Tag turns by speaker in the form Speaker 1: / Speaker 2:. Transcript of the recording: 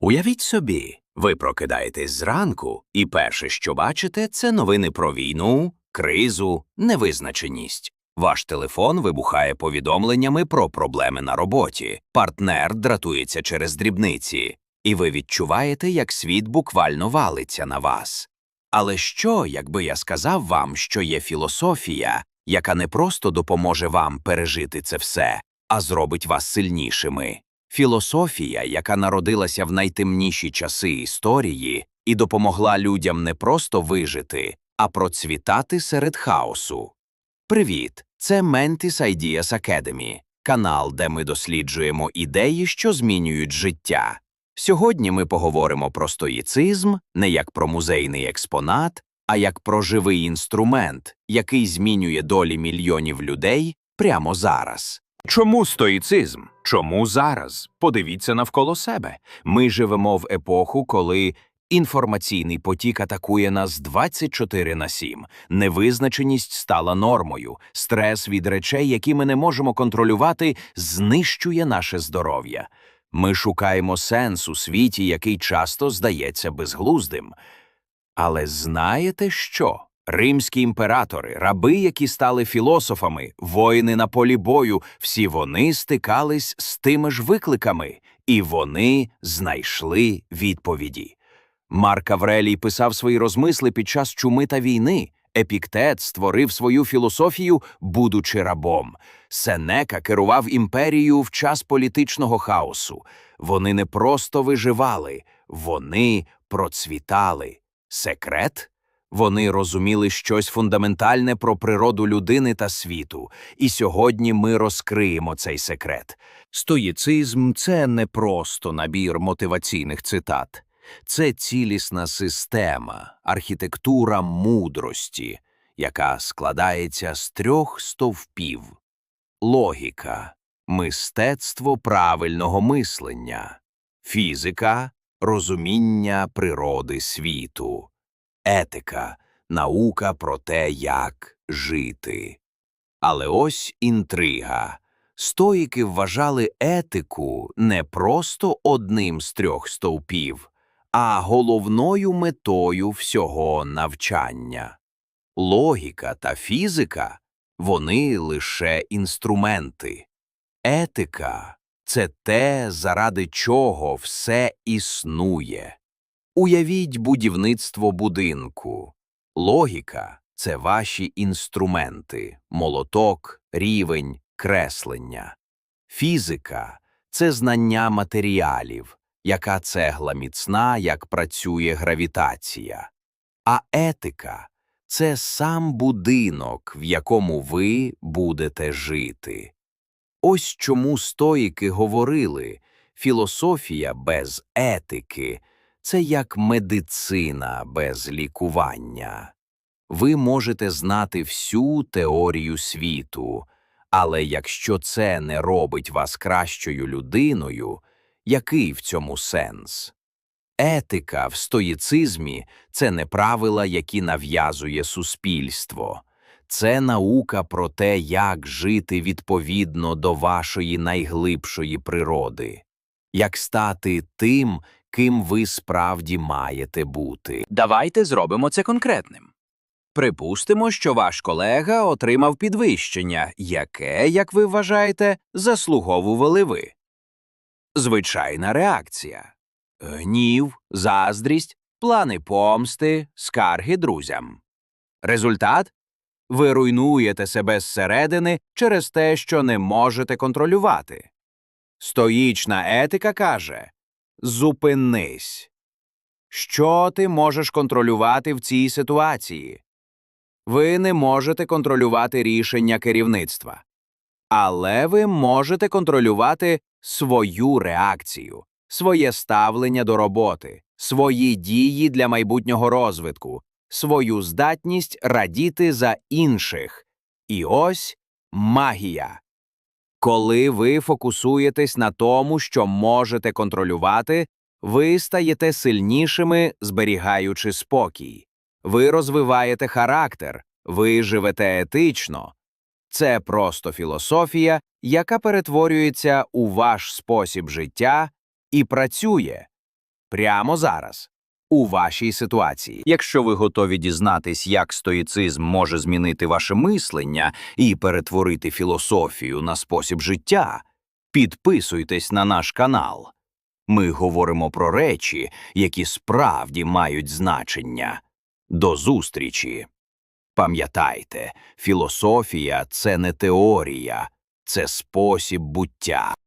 Speaker 1: Уявіть собі, ви прокидаєтесь зранку, і перше, що бачите, це новини про війну, кризу, невизначеність. Ваш телефон вибухає повідомленнями про проблеми на роботі, партнер дратується через дрібниці, і ви відчуваєте, як світ буквально валиться на вас. Але що, якби я сказав вам, що є філософія, яка не просто допоможе вам пережити це все, а зробить вас сильнішими? Філософія, яка народилася в найтемніші часи історії і допомогла людям не просто вижити, а процвітати серед хаосу. Привіт! Це Mentis Ideas Academy, канал, де ми досліджуємо ідеї, що змінюють життя. Сьогодні ми поговоримо про стоїцизм не як про музейний експонат, а як про живий інструмент, який змінює долі мільйонів людей прямо зараз. Чому стоїцизм? Чому зараз? Подивіться навколо себе. Ми живемо в епоху, коли інформаційний потік атакує нас 24 на 7. Невизначеність стала нормою. Стрес від речей, які ми не можемо контролювати, знищує наше здоров'я. Ми шукаємо сенс у світі, який часто здається безглуздим. Але знаєте що? Римські імператори, раби, які стали філософами, воїни на полі бою, всі вони стикались з тими ж викликами, і вони знайшли відповіді. Марк Аврелій писав свої розмисли під час чуми та війни. Епіктет створив свою філософію, будучи рабом. Сенека керував імперією в час політичного хаосу. Вони не просто виживали, вони процвітали. Секрет? Вони розуміли щось фундаментальне про природу людини та світу, і сьогодні ми розкриємо цей секрет. Стоїцизм це не просто набір мотиваційних цитат, це цілісна система, архітектура мудрості, яка складається з трьох стовпів: логіка, мистецтво правильного мислення, фізика, розуміння природи світу етика, наука про те, як жити. Але ось інтрига. Стоїки вважали етику не просто одним з трьох стовпів, а головною метою всього навчання. Логіка та фізика вони лише інструменти. Етика це те, заради чого все існує. Уявіть будівництво будинку. Логіка це ваші інструменти, молоток, рівень, креслення. Фізика це знання матеріалів, яка цегла міцна, як працює гравітація. А етика це сам будинок, в якому ви будете жити. Ось чому стоїки говорили філософія без етики це як медицина без лікування. Ви можете знати всю теорію світу, але якщо це не робить вас кращою людиною, який в цьому сенс? Етика в стоїцизмі це не правила, які нав'язує суспільство, це наука про те, як жити відповідно до вашої найглибшої природи, як стати тим, ким ви справді маєте бути.
Speaker 2: Давайте зробимо це конкретним. Припустимо, що ваш колега отримав підвищення, яке, як ви вважаєте, заслуговували ви. Звичайна реакція гнів, заздрість, плани помсти, скарги друзям. Результат ви руйнуєте себе зсередини через те, що не можете контролювати. Стоїчна етика каже Зупинись. Що ти можеш контролювати в цій ситуації? Ви не можете контролювати рішення керівництва, але ви можете контролювати свою реакцію, своє ставлення до роботи, свої дії для майбутнього розвитку, свою здатність радіти за інших. І ось магія. Коли ви фокусуєтесь на тому, що можете контролювати, ви стаєте сильнішими, зберігаючи спокій. Ви розвиваєте характер, ви живете етично. Це просто філософія, яка перетворюється у ваш спосіб життя і працює.
Speaker 3: прямо зараз, у вашій ситуації.
Speaker 2: Якщо ви готові дізнатись, як стоїцизм може змінити ваше мислення і перетворити філософію на спосіб життя, підписуйтесь на наш канал. Ми говоримо про речі, які справді мають значення. До зустрічі! Пам'ятайте, філософія це не теорія, це спосіб буття.